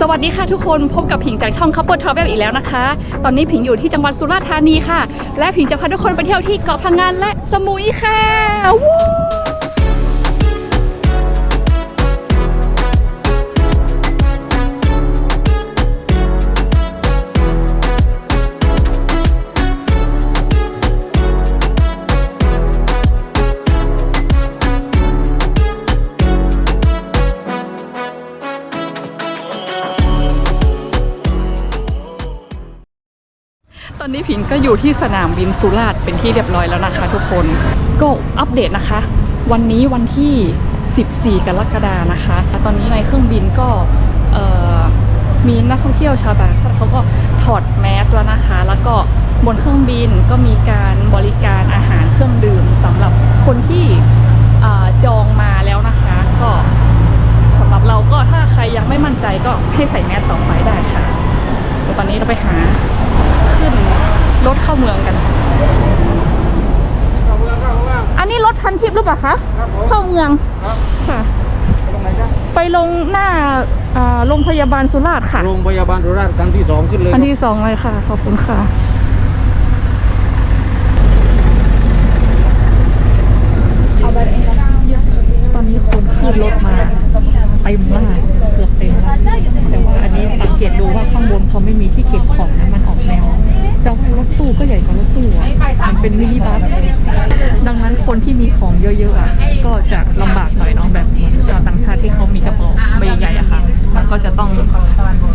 สวัสดีค่ะทุกคนพบกับผิงจากช่อง Couple Travel อีกแล้วนะคะ ตอนนี้ผิงอยู่ที่จังหวัดสุราษฎร์ธานีค่ะ และผิงจะพาทุกคนไปเที่ยวที่เกาะพังงานและสมุยค่ะวู้ อนนี้ผิงก็อยู่ที่สนามบินสุราษฎร์เป็นที่เรียบร้อยแล้วนะคะ ทุกคนก็อัปเดตนะคะ วันนี้วันที่ 14 กรกฎานะคะ ตอนนี้ในเครื่องบินก็มีนักท่องเที่ยวชาวต่างชาติเขาก็ถอดแมสแล้วนะคะ แล้วก็บนเครื่องบินก็มีการบริการอาหารเครื่องดื่มสำหรับคนที่อจองมาแล้วนะคะ ก็สำหรับเราก็ถ้าใครยังไม่มั่นใจก็ให้ใส่แมสต่อไปได้ค่ะเดี๋ยวตอนนี้เราไปหาขึ้นรถเข้าเมืองกัน เข้าเมืองเข้าเมือง อันนี้รถพันทิพย์หรือเปล่า คะ ครับผมเข้าเมืองครับค่ะ ตรงไหนจ๊ะไปลงหน้าอ่าโรงพยาบาลสุราษฎร์ค่ะ โรงพยาบาลสุราษฎร์ครั้งที่สองขึ้นเลยอันที่สองเลยค่ะ ขอบคุณค่ะ ตอนนี้คนขึ้นรถมาเต็มมากเกือบเต็มแล้วแต่ว่าอันนี้สังเกตดูว่าข้างบนเขาไม่มีที่เก็บของนะมันออกแนวเจ้ารถ ตู้ก็ใหญ่กว่ารถตู้อะมันเป็นมินิบัส ดังนั้นคนที่มีของเยอะๆอะก็จะลำบากหน่อยเนาะแบบเหมือนชาวต่างชาติที่เขามีกระเป๋าใบใหญ่ๆอะค่ะ มันก็จะต้อง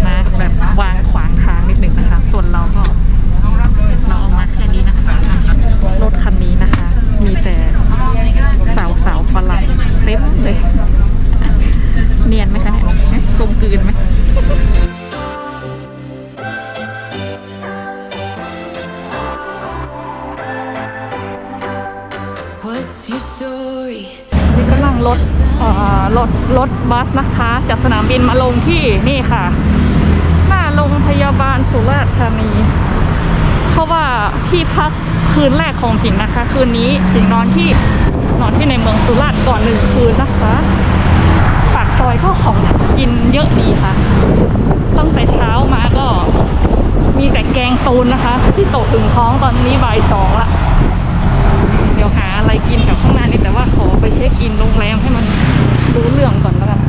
นะแบบวางขวางทางนิดนึงนะคะ ส่วนเราก็เราเอามาแค่นี้นะคะ รถคันนี้นะคะ มีแต่ รถบัสนะคะ จากสนามบินมาลงที่นี่ค่ะ หน้าโรงพยาบาลสุราษฎร์ธานี เพราะว่าที่พักคืนแรกของผิงนะคะ คืนนี้ผิงนอนที่นอนที่ในเมืองสุราษฎร์ก่อนหนึ่งคืนนะคะปากซอยก็ของกินเยอะดีค่ะตั้งแต่เช้ามาก็มีแต่แกงตูนนะคะ ที่ตะถึงท้องตอนนี้บ่ายสองละเดี๋ยวหาอะไรกินกับข้างหน้านี่แต่ว่าขอไปเช็คอินโรงแรมให้มัน รู้เรื่องก่อนแล้วกัน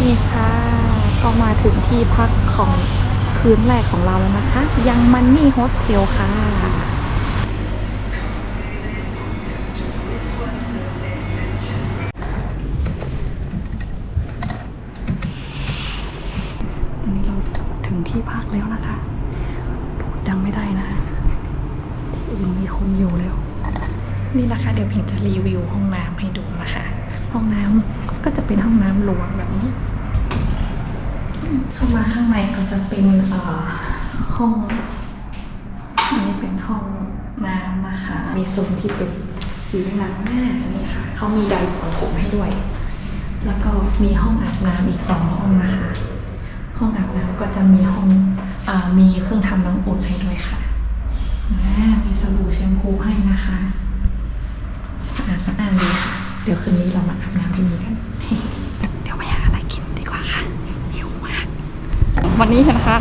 นี่ค่ะ ก็มาถึงที่พักของคืนแรกของเราแล้วนะคะ ยังมันนี่โฮสเทลค่ะ ห้องอันนี้เป็นห้องน้ำนะคะ มีโซนที่เป็นสีหนังหน้านี่ค่ะเขามีไดร์เป่าผมให้ด้วย แล้วก็มีห้องอาบน้ำอีกสองห้องนะคะ ห้องอาบน้ำก็จะมีห้องอามีเครื่องทำน้ำอุ่นให้ด้วยค่ะอ่ามีสบู่แชมพูให้นะคะสะอาดสะอาดดีค่ะ เดี๋ยวคืนนี้เรามาอาบน้ำที่นี่กัน เดี๋ยวไปหาอะไรกินดีกว่าค่ะหิวมาก วันนี้นะคะ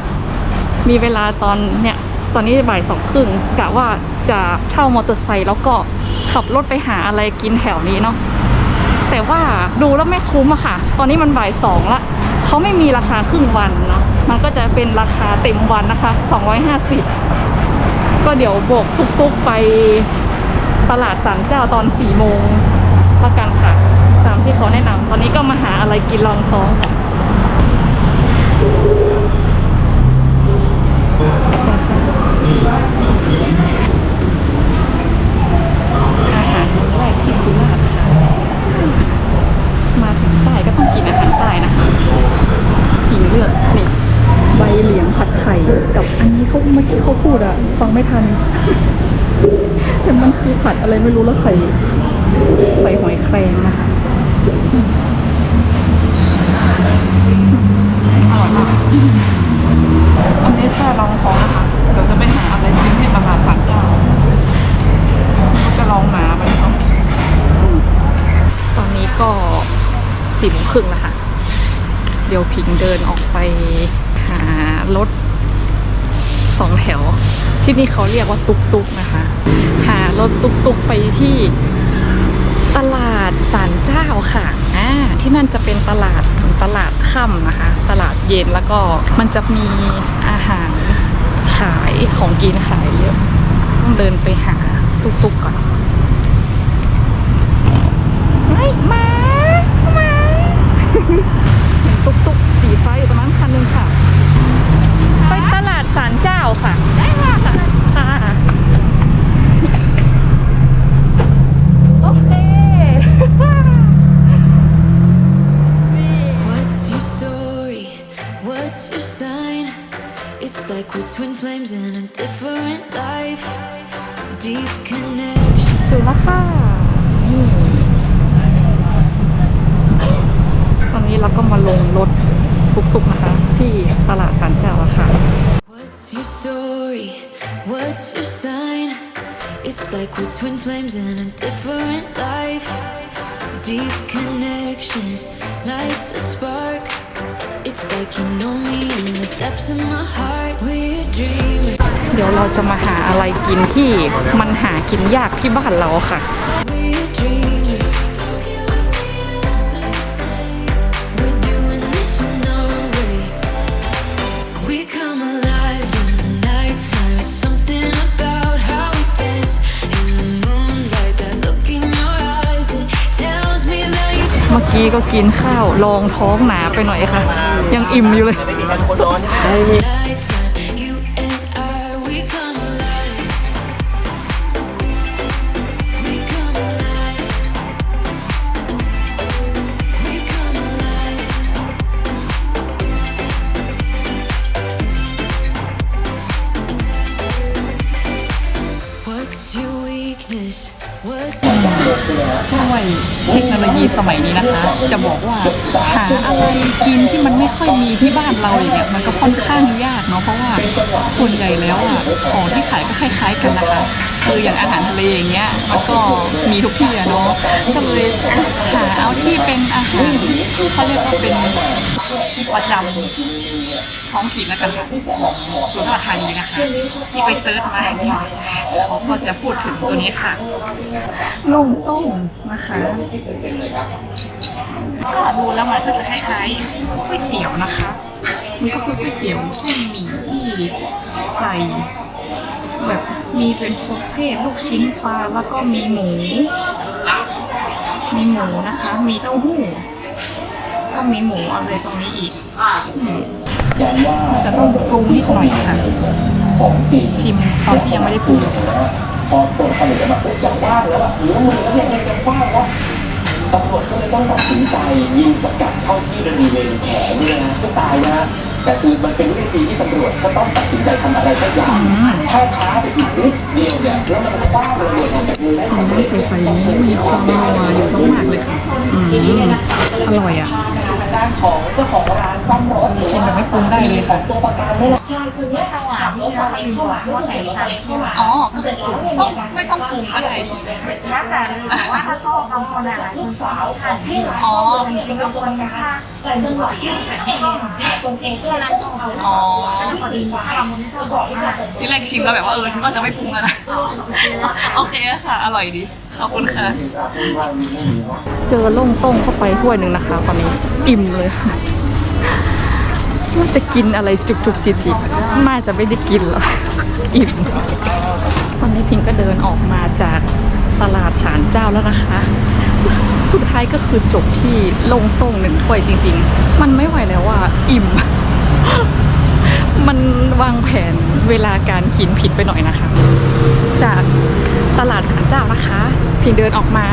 มีเวลาตอนเนี่ยตอนนี้บ่ายสองครึ่งกะว่าจะเช่ามอเตอร์ไซค์แล้วก็ขับรถไปหาอะไรกินแถวนี้เนาะแต่ว่าดูแล้วไม่คุ้มอะค่ะ ตอนนี้มันบ่ายสองละเขาไม่มีราคาครึ่งวันเนาะมันก็จะเป็นราคาเต็มวันนะคะ 250 ก็เดี๋ยวโบกตุกๆไปตลาดสันเจ้าตอน4โมงละกันค่ะ ตามที่เขาแนะนำตอนนี้ก็มาหาอะไรกินรองท้องค่ะ อาหารมื้อแรกที่สุราษฎร์ค่ะ มาถึงใต้ก็ต้องกินอาหารใต้นะคะผิงเลือกนี่ใบเหลียงผัดไข่กับอันนี้เขาเมื่อกี้เขาพูดอะฟังไม่ทัน แต่มันคือผัดอะไรไม่รู้แล้วใส่ ใส่หอยแครงนะคะอร่อยมากอันนี้แค่ลองของนะคะเดี๋ยวจะไปหาอะไรกินที่ตลาดสันเจ้าก็จะลองหมาไปเนาะ ตอนนี้ก็สี่โมงครึ่งแล้วค่ะ เดี๋ยวผิงงเดินออกไปหารถสองแถว ที่นี่เขาเรียกว่าตุกตุกนะคะ หารถตุกตุกไปที่ตลาดสารเจ้าค่ะอ่าที่นั่นจะเป็นตลาดเหมือนตลาดค่ำนะคะ ตลาดเย็นแล้วก็มันจะมีอาหารขายของกินขายเยอะต้องเดินไปหาตุกตุกก่อน ไม่มามาเห็นตุ๊กตุ๊กสีฟ้าอยู่ตรงนั้นคันหนึงค่ะ ไปตลาดสารเจ้าค่ะ ได้ค่ะค่ะโอเคนี่ What's your story? What's your sign? It's like we're twin flames in a different life. Deep connection. ถึงแล้วค่ะนี่ตอนนี้เราก็มาลงรถตุกๆนะคะ ที่ตลาดสารเจ้าอะค่ะ What's your story? What's your sign? It's like we're twin flames in a different life. Deep connection lights a spark. It's like you know me in the depths of my heart. We're dreamers. เดี๋ยวเราจะมาหาอะไรกินที่มันหากินยากที่บ้านเราค่ะ มื่อกี้ก็กินข้าวรองท้องหนาไปหน่อยค่ะ ยังอิ่มอยู่เลย ด้วยเทคโนโลยีสมัยนี้นะคะ จะบอกว่าหาอะไรกินที่มันไม่ค่อยมีที่บ้านเราอย่างเงี้ยมันก็ค่อนข้างยากเนาะเพราะว่าส่วนใหญ่แล้วอะของที่ขายก็คล้ายๆกันนะคะคืออย่างอาหารทะเลอย่างเงี้ยมันก็มีทุกที่อะเนาะก็เลยหาเอาที่เป็นอาหารเขาเรียกว่าเป็น ประจำท้องถิ่นแล้วกันค่ะสุราษฎร์ธานีนะคะ ที่ไปเซิร์ชมาเนี่ยเขาก็จะพูดถึงตัวนี้ค่ะลุงต้มนะคะ ก็ดูแล้วมันก็จะคล้ายๆก๋วยเตี๋ยวนะคะ มันก็คือก๋วยเตี๋ยวเส้นหมี่ที่ใส่แบบมีเป็นประเภทลูกชิ้นปลาแล้วก็มีหมู มีหมูนะคะ มีเต้าหู้ ก็มีหมูอะไรตรงนี้อีกอืมจะต้องปรุงนิดหน่อยค่ะ ชิมตอนที่ยังไม่ได้ปรุงพอตรวจผลิตมาปุ๊บจากบ้านแล้วอะหรือมือเนี่ยยังจะบ้านแล้วตำรวจก็เลยต้องตัดสินใจยิงสกัดเข้าที่บริเวณแขนเนี่ยนะก็ตายนะฮะแต่คือมันเป็นวิธีที่ตำรวจก็ต้องตัดสินใจทำอะไรสักอย่างอืมถ้าช้าไปอีกนิดเดียวเนี่ยแล้วมันก็บ้าระเบิดออกจากมือได้ของน้ำใสๆนี้มีความนัวอยู่มากๆเลยค่ะอืมอร่อยอะ ด้านของเจ้าของร้านซ่อมรถกินแบบไม่ปรุงได้เลยค่ะตัวประกันนี่แหละ อ๋อก็คือต้องไม่ต้องปรุงก็ได้ใช่ไหมแล้วแต่แต่ว่าถ้าชอบบางคนอะคุณสาวฉันที่อ๋อจริงๆบางคนนะคะแต่จังหวะที่ใส่ที่ชอบคนเองเพื่อรักของเขาอ๋อพอดีทำมันไม่ชอบบอกว่าที่แรกชิมแล้วแบบว่าเออคิดว่าจะไม่ปรุงแล้วนะโอเคค่ะ อร่อยดีขอบคุณค่ะ เจอล่งต้มเข้าไปถ้วยหนึ่งนะคะ ตอนนี้อิ่มเลยค่ะ ว่าจะกินอะไรจุกๆจิบๆน่าจะไม่ได้กินหรอกอิ่มตอนนี้พิงก็เดินออกมาจากตลาดสารเจ้าแล้วนะคะ สุดท้ายก็คือจบที่ลงต้งหนึ่งถ้วยจริง ๆ มันไม่ไหวแล้วว่าอิ่ม มันวางแผนเวลาการกินผิดไปหน่อยนะคะ จากตลาดสารเจ้านะคะพียงเดินออกมา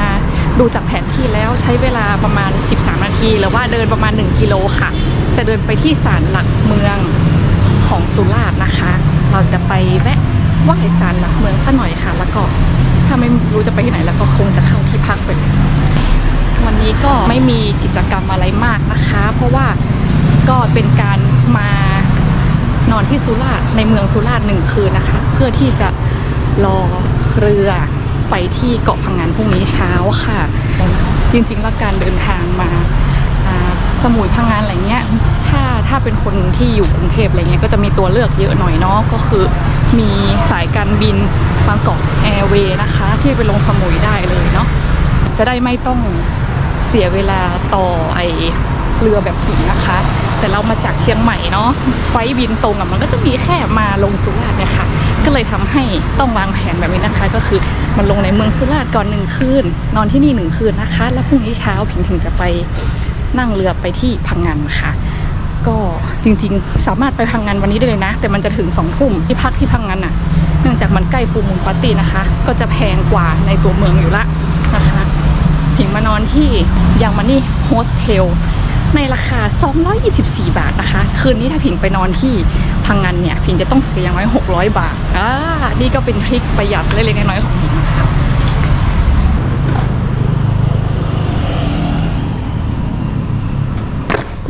ดูจากแผนที่แล้วใช้เวลาประมาณ 13 นาที หรือว่าเดินประมาณ 1 กิโลค่ะ จะเดินไปที่ศาลหลักเมืองของสุราษฎร์นะคะ เราจะไปแวะไหว้ศาลหลักเมืองสักหน่อยค่ะ แล้วก็ถ้าไม่รู้จะไปที่ไหนแล้วก็คงจะเข้าที่พักไปเลยวันนี้ก็ไม่มีกิจกรรมอะไรมากนะคะ เพราะว่าก็เป็นการมานอนที่สุราษฎร์ในเมืองสุราษฎร์หนึ่งคืนนะคะ เพื่อที่จะรอเรือ ไปที่เกาะพังงานพรุ่งนี้เช้าค่ะ จริงๆแล้วการเดินทางมาสมุยพังงานอะไรเงี้ย ถ้าถ้าเป็นคนที่อยู่กรุงเทพอะไรเงี้ยก็จะมีตัวเลือกเยอะหน่อยเนาะก็คือมีสายการบินบางกอกแอร์เวย์นะคะ ที่ไปลงสมุยได้เลยเนาะจะได้ไม่ต้องเสียเวลาต่อไอเรือแบบผิงนะคะ แต่เรามาจากเชียงใหม่เนาะไฟบินตรงอะมันก็จะมีแค่มาลงสุราษฎร์เนี่ยค่ะ ก็เลยทำให้ต้องวางแผนแบบนี้นะคะ ก็คือมันลงในเมืองสุราษฎร์ก่อนหนึ่งคืน นอนที่นี่หนึ่งคืนนะคะ แล้วพรุ่งนี้เช้าผิงถึงจะไปนั่งเรือไปที่พังงานค่ะ ก็จริงๆ สามารถไปพังงานวันนี้ได้เลยนะ แต่มันจะถึงสองทุ่มที่พักที่พังงานอะ เนื่องจากมันใกล้ฟูมูลปาร์ตี้นะคะ ก็จะแพงกว่าในตัวเมืองอยู่ละนะคะผิงมานอนที่ยังมานี่โฮสเทล ในราคา 224 บาทนะคะ คืนนี้ถ้าผิงไปนอนที่พังงานเนี่ยผิงจะต้องเสียอย่างน้อย 600 บาทอ่านี่ก็เป็นทริคประหยัดเล็กๆน้อยๆของผิงนะคะ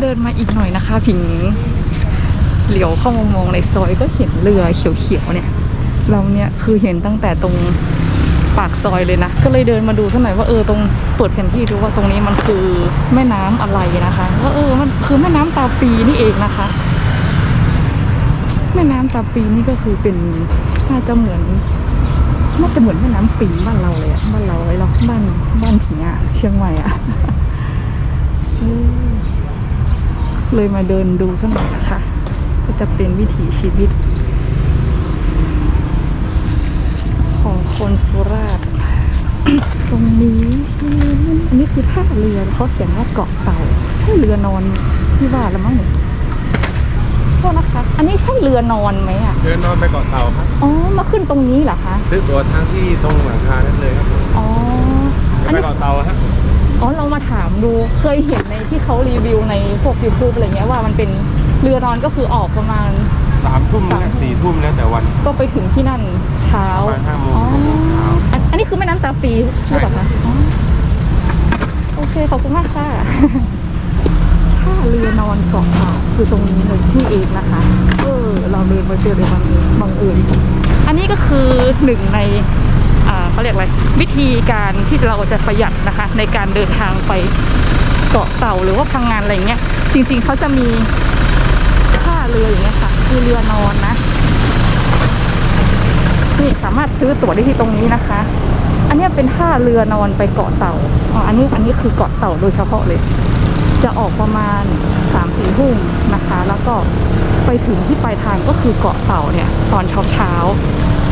เดินมาอีกหน่อยนะคะผิงเหลียวเข้ามามองในซอยก็เห็นเรือเขียวๆเนี่ย เราเนี่ยคือเห็นตั้งแต่ตรง ปากซอยเลยนะ ก็เลยเดินมาดูสักหน่อยว่าเออตรงเปิดแผนที่ดูว่าตรงนี้มันคือแม่น้ำอะไรนะคะว่าเออมันคือแม่น้ำตาปีนี่เองนะคะ แม่น้ำตาปีนี่ก็คือเป็นน่าจะเหมือนน่าจะเหมือนแม่น้ำปิงบ้านเราเลยอะบ้านเราเลยเราบ้านบ้านผิงอะเชียงใหม่อะเลยมาเดินดูสักหน่อยนะคะ ก็จะเป็นวิถีชีวิต ของ คนสุราษฎร์ตรงนี้อันนี้คือท่าเรือเขาเขียนว่าเกาะเต่า ใช่เรือนอนที่ว่าแล้วมั้งเนี่ยโทษนะคะ อันนี้ใช่เรือนอนไหมอะ เดินนอนไปเกาะเต่าครับ อ๋อ มาขึ้นตรงนี้เหรอคะ ซื้อตั๋วทางที่ตรงหลังคานั่นเลยครับผมอ๋อ อันไปนี้ เกาะเต่าฮะอ๋อ เรามาถามดู เคยเห็นในที่เขารีวิวในพวก YouTube อะไรเงี้ยว่ามันเป็นเรือนอนก็คือออกประมาณ สามทุ่มสามทุ่และมสี่ทุ่มแล้วแต่วัน ก็ไปถึงที่นั่นเช้าประมาณห้าโมงอ๋อหกโมงเช้า อันอันนี้คือแม่น้ำตาปีใช่ปะคะอ๋อโอเค ขอบคุณมากค่ะท่าเรือนอนเกาะเต่าคือตรงนี้เลยที่เองนะคะ เออ เราเดินมาเจอเลยบังเอิญบังเอิญอันนี้ก็คือหนึ่งใน อ่าเขาเรียกอะไร วิธีการที่เราจะประหยัดนะคะ ในการเดินทางไปเกาะเต่าหรือว่าพังงานอะไรเงี้ย จริง ๆเขาจะมีท่า เรืออย่างเงี้ยค่ะ คือเรือนอนนะนี่สามารถซื้อตั๋วได้ที่ตรงนี้นะคะ อันนี้เป็นท่าเรือนอนไปเกาะเต่าอ๋ออันนี้อันนี้คือเกาะเต่าโดยเฉพาะเลย จะออกประมาณ3ามสี่ทุ่มนะคะ แล้วก็ไปถึงที่ปลายทางก็คือเกาะเต่าเนี่ย ตอนเช้าเช้า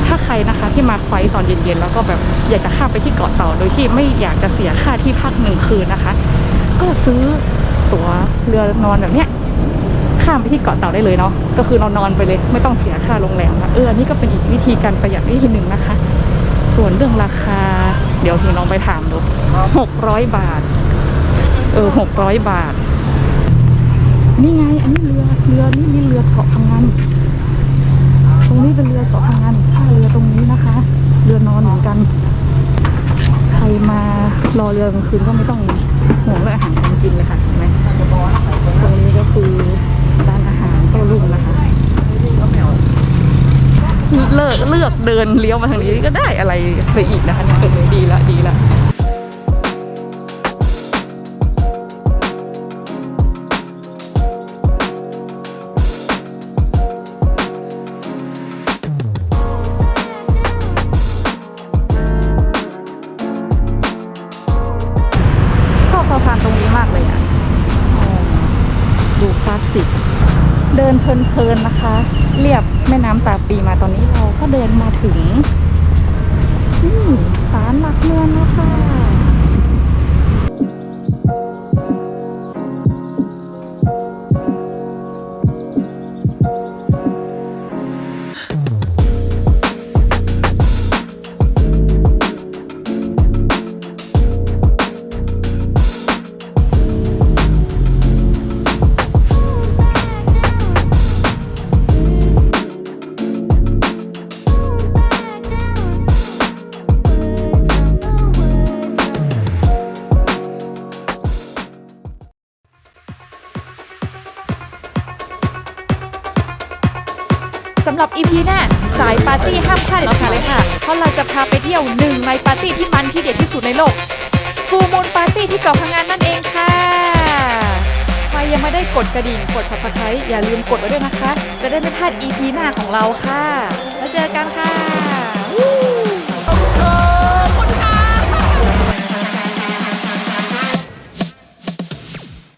ถ้าใครนะคะที่มาไฟล์ตอนเย็นๆแล้วก็แบบอยากจะข้ามไปที่เกาะเต่าโดยที่ไม่อยากจะเสียค่าที่พักหนึ่งคืนนะคะ ก็ซื้อตั๋วเรือนอนแบบเนี้ย ข้ามไปที่เกาะเต่าได้เลยเนาะก็คือเรานอนไปเลย ไม่ต้องเสียค่าโรงแรมนะเอออันนี้ก็เป็นอีกวิธีการประหยัดวิธีหนึ่งนะคะ ส่วนเรื่องราคา เดี๋ยวทีลองไปถามดูหกร้อยบาท เออหกร้อยบาท นี่ไงอันนี้เรือเรือนี่นี่เรือเกาะพังงานตรงนี้เป็นเรือเกาะพังงานท่าเรือตรงนี้นะคะ เรือนอนเหมือนกัน ใครมารอเรือกลางคืนก็ไม่ต้องห่วงเรื่องอาหารการกินเลยค่ะเห็นไหมตรงนี้ก็คือร้านอาหารโต้รุ่งนะคะ เลิกเลือกเดินเลี้ยวมาทางนี้ก็ได้อะไรไปอีกนะคะดีละดีละ เพลินๆนะคะ เรียบแม่น้ำตาปีมาตอนนี้เราก็เดินมาถึงนี่ศาลหลักเมืองแล้วค่ะ สำหรับ EP หน้าสายปาร์ตี้ห้ามพลาดเด็ดขาดเลยค่ะ เพราะเราจะพาไปเที่ยวหนึ่งในปาร์ตี้ที่มันที่เด็ดที่สุดในโลกฟูมูลปาร์ตี้ที่เกาะพังงานนั่นเองค่ะใครยังไม่ได้กดกระดิ่งกด subscribe อย่าลืมกดไว้ด้วยนะคะ จะได้ไม่พลาด EP หน้าของเราค่ะ แล้วเจอกันค่ะ